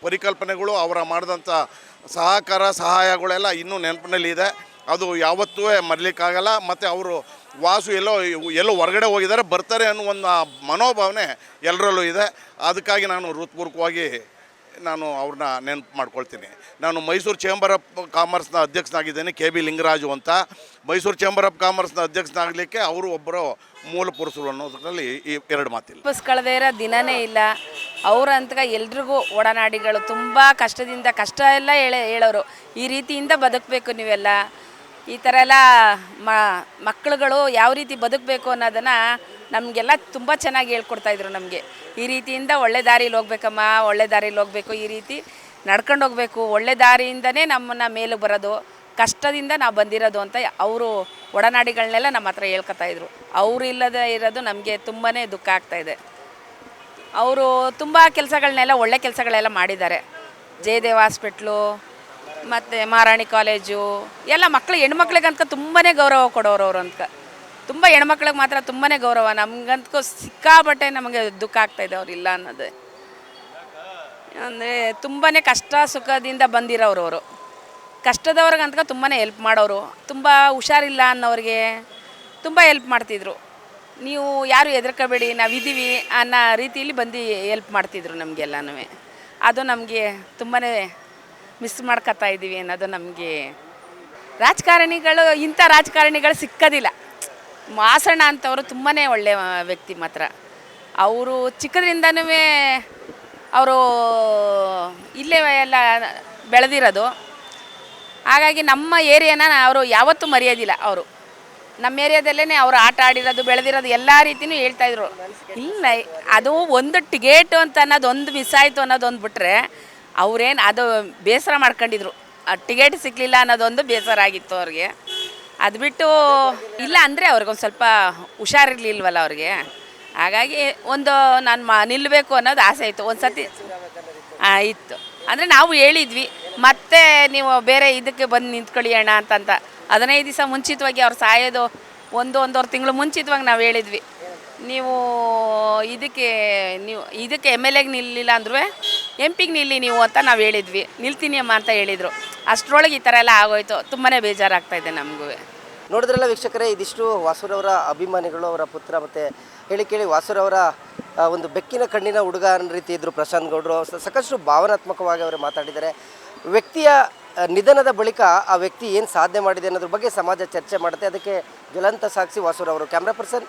ಪರಿಕಲ್ಪನೆಗಳು, ಅವರ ಮಾಡಿದಂಥ ಸಹಕಾರ, ಸಹಾಯಗಳೆಲ್ಲ ಇನ್ನೂ ನೆನಪಿನಲ್ಲಿದೆ. ಅದು ಯಾವತ್ತೂ ಮರಲಿಕ್ಕಾಗಲ್ಲ. ಮತ್ತು ಅವರು ವಾಸು ಎಲ್ಲೋ ಎಲ್ಲೋ ಹೊರಗಡೆ ಹೋಗಿದ್ದಾರೆ, ಬರ್ತಾರೆ ಅನ್ನೋ ಒಂದು ಮನೋಭಾವನೆ ಎಲ್ಲರಲ್ಲೂ ಇದೆ. ಅದಕ್ಕಾಗಿ ನಾನು ಹೃತ್ಪೂರ್ವಕವಾಗಿ ನಾನು ಅವ್ರನ್ನ ನೆನಪು ಮಾಡ್ಕೊಳ್ತೀನಿ. ನಾನು ಮೈಸೂರು ಚೇಂಬರ್ ಆಫ್ ಕಾಮರ್ಸ್ನ ಅಧ್ಯಕ್ಷನಾಗಿದ್ದೇನೆ, ಕೆ ಬಿ ಲಿಂಗರಾಜು ಅಂತ. ಮೈಸೂರು ಚೇಂಬರ್ ಆಫ್ ಕಾಮರ್ಸ್ನ ಅಧ್ಯಕ್ಷನಾಗಲಿಕ್ಕೆ ಅವರು ಒಬ್ಬರು ಮೂಲ ಪುರುಷರು ಅನ್ನೋದ್ರಲ್ಲಿ ಈ ಎರಡು ಮಾತಿಲ್ಲ. ಬಸ್ ಕಳೆದೇ ಇರೋ ದಿನವೇ ಇಲ್ಲ. ಅವರಂತ ಎಲ್ರಿಗೂ ಒಡನಾಡಿಗಳು, ತುಂಬ ಕಷ್ಟದಿಂದ, ಕಷ್ಟ ಎಲ್ಲ ಹೇಳೇ, ಹೇಳೋರು. ಈ ರೀತಿಯಿಂದ ಬದುಕಬೇಕು ನೀವೆಲ್ಲ. ಈ ಥರ ಎಲ್ಲ ಮಕ್ಕಳುಗಳು ಯಾವ ರೀತಿ ಬದುಕಬೇಕು ಅನ್ನೋದನ್ನು ನಮಗೆಲ್ಲ ತುಂಬ ಚೆನ್ನಾಗಿ ಹೇಳ್ಕೊಡ್ತಾ ಇದ್ರು ನಮಗೆ. ಈ ರೀತಿಯಿಂದ ಒಳ್ಳೆ ದಾರಿಲಿ ಹೋಗ್ಬೇಕಮ್ಮ, ಒಳ್ಳೆ ದಾರಿಲಿ ಹೋಗ್ಬೇಕು, ಈ ರೀತಿ ನಡ್ಕೊಂಡು ಹೋಗ್ಬೇಕು. ಒಳ್ಳೆ ದಾರಿಯಿಂದನೇ ನಮ್ಮನ್ನು ಮೇಲೆ ಬರೋದು, ಕಷ್ಟದಿಂದ ನಾವು ಬಂದಿರೋದು ಅಂತ ಅವರು ಒಡನಾಡಿಗಳನ್ನೆಲ್ಲ ನಮ್ಮ ಹತ್ರ ಹೇಳ್ಕೊತಾ ಇದ್ರು. ಅವರು ಇಲ್ಲದೆ ಇರೋದು ನಮಗೆ ತುಂಬಾ ದುಃಖ ಆಗ್ತಾಯಿದೆ ಅವರು ತುಂಬ ಕೆಲಸಗಳನ್ನೆಲ್ಲ ಒಳ್ಳೆ ಕೆಲಸಗಳೆಲ್ಲ ಮಾಡಿದ್ದಾರೆ. ಜಯದೇವ ಹಾಸ್ಪಿಟ್ಲು ಮತ್ತು ಮಹಾರಾಣಿ ಕಾಲೇಜು, ಎಲ್ಲ ಮಕ್ಕಳು ಹೆಣ್ಮಕ್ಳಿಗಂತ ತುಂಬಾ ಗೌರವ ಕೊಡೋರು ಅವರು ಅಂತ. ತುಂಬ ಹೆಣ್ಮಕ್ಳಿಗೆ ಮಾತ್ರ ತುಂಬಾ ಗೌರವ. ನಮಗಂತೂ ಸಿಕ್ಕಾಬಟ್ಟೆ ನಮಗೆ ದುಃಖ ಆಗ್ತಾಯಿದೆ ಅವ್ರಿಲ್ಲ ಅನ್ನೋದು. ಅಂದರೆ ತುಂಬಾ ಕಷ್ಟ ಸುಖದಿಂದ ಬಂದಿರೋರು ಅವರು. ಕಷ್ಟದವ್ರಿಗಂತ ತುಂಬಾ ಹೆಲ್ಪ್ ಮಾಡೋರು. ತುಂಬ ಹುಷಾರಿಲ್ಲ ಅನ್ನೋರಿಗೆ ತುಂಬ ಹೆಲ್ಪ್ ಮಾಡ್ತಿದ್ರು. ನೀವು ಯಾರು ಹೆದರ್ಕೋಬೇಡಿ, ನಾವಿದ್ದೀವಿ ಅನ್ನೋ ರೀತಿಯಲ್ಲಿ ಬಂದು ಹೆಲ್ಪ್ ಮಾಡ್ತಿದ್ರು ನಮಗೆಲ್ಲನೂ ಅದು ನಮಗೆ ತುಂಬಾ ಮಿಸ್ ಮಾಡ್ಕೊತಾ ಇದ್ದೀವಿ ಅನ್ನೋದು ನಮಗೆ ರಾಜಕಾರಣಿಗಳು, ಇಂಥ ರಾಜಕಾರಣಿಗಳು ಸಿಕ್ಕೋದಿಲ್ಲ. ಮಾಸಣ್ಣ ಅಂತವರು ತುಂಬಾ ಒಳ್ಳೆಯ ವ್ಯಕ್ತಿ ಮಾತ್ರ. ಅವರು ಚಿಕ್ಕದ್ರಿಂದನೂ ಅವರು ಇಲ್ಲೇ ಎಲ್ಲ ಬೆಳೆದಿರೋದು. ಹಾಗಾಗಿ ನಮ್ಮ ಏರಿಯಾನ ಅವರು ಯಾವತ್ತೂ ಮರೆಯೋದಿಲ್ಲ ಅವರು. ನಮ್ಮ ಏರಿಯಾದಲ್ಲೇ ಅವರು ಆಟ ಆಡಿರೋದು, ಬೆಳೆದಿರೋದು ಎಲ್ಲ ರೀತಿಯೂ ಹೇಳ್ತಾಯಿದ್ರು ಇಲ್ಲ, ಅದು ಒಂದು ಟಿಕೇಟು ಅಂತ ಅನ್ನೋದು, ಒಂದು ಮಿಸ್ ಆಯಿತು ಅನ್ನೋದೊಂದು ಬಿಟ್ಟರೆ ಅವ್ರೇನು ಅದು ಬೇಸರ ಮಾಡ್ಕೊಂಡಿದ್ರು. ಟಿಕೆಟ್ ಸಿಕ್ಕಲಿಲ್ಲ ಅನ್ನೋದೊಂದು ಬೇಸರ ಆಗಿತ್ತು ಅವ್ರಿಗೆ. ಅದು ಬಿಟ್ಟು ಇಲ್ಲ ಅಂದರೆ ಅವ್ರಿಗೊಂದು ಸ್ವಲ್ಪ ಹುಷಾರಿರ್ಲಿಲ್ವಲ್ಲ ಅವ್ರಿಗೆ. ಹಾಗಾಗಿ ಒಂದು ನಾನು ಮಾ ನಿಲ್ಲಬೇಕು ಅನ್ನೋದು ಆಸೆ ಇತ್ತು. ಒಂದು ಸತಿ ಹಾಂ ಇತ್ತು. ಅಂದರೆ ನಾವು ಹೇಳಿದ್ವಿ, ಮತ್ತೆ ನೀವು ಬೇರೆ ಇದಕ್ಕೆ ಬಂದು ನಿಂತ್ಕೊಳ್ಳಿ ಅಣ್ಣ ಅಂತಂತ. ಹದಿನೈದು ದಿವಸ ಮುಂಚಿತವಾಗಿ ಅವ್ರು ಸಾಯೋದು ಒಂದು, ಒಂದೂವರೆ ತಿಂಗಳು ಮುಂಚಿತವಾಗಿ ನಾವು ಹೇಳಿದ್ವಿ. ನೀವು ಇದಕ್ಕೆ ನೀವು, ಇದಕ್ಕೆ ಎಂ ಎಲ್ ಎಗೆ ನಿಲ್ಲಿಲ್ಲ ಅಂದ್ರೂ ಎಂ ಪಿಗೆ ನಿಲ್ಲಿ ನೀವು ಅಂತ ನಾವು ಹೇಳಿದ್ವಿ. ನಿಲ್ತೀನಿ ಅಮ್ಮ ಅಂತ ಹೇಳಿದರು. ಅಷ್ಟರೊಳಗೆ ಈ ಥರ ಎಲ್ಲ ಆಗೋಯ್ತು. ತುಂಬಾ ಬೇಜಾರಾಗ್ತಾಯಿದೆ ನಮಗೂ. ನೋಡಿದ್ರಲ್ಲ ವೀಕ್ಷಕರೇ, ಇದಿಷ್ಟು ವಾಸುರವರ ಅಭಿಮಾನಿಗಳು, ಅವರ ಪುತ್ರ ಮತ್ತು ಹೇಳಿ ಕೇಳಿ ವಾಸುರವರ ಒಂದು ಬೆಕ್ಕಿನ ಕಣ್ಣಿನ ಹುಡುಗ ಅನ್ನೋ ರೀತಿ ಇದ್ದರು ಪ್ರಶಾಂತ್ ಗೌಡರು. ಸಾಕಷ್ಟು ಭಾವನಾತ್ಮಕವಾಗಿ ಅವರು ಮಾತಾಡಿದ್ದಾರೆ. ವ್ಯಕ್ತಿಯ ನಿಧನದ ಬಳಿಕ ಆ ವ್ಯಕ್ತಿ ಏನು ಸಾಧನೆ ಮಾಡಿದೆ ಅನ್ನೋದ್ರ ಬಗ್ಗೆ ಸಮಾಜ ಚರ್ಚೆ ಮಾಡುತ್ತೆ. ಅದಕ್ಕೆ ಜ್ವಲಂತ ಸಾಕ್ಷಿ ವಾಸುರವರು ಕ್ಯಾಮ್ರಾ ಪರ್ಸನ್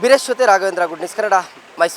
ಬೀರೇಶ್ ಜೊತೆ ರಾಘವೇಂದ್ರ ಗುಡ್ ನ್ಯೂಸ್ ಕನ್ನಡ ಮೈಸೂರು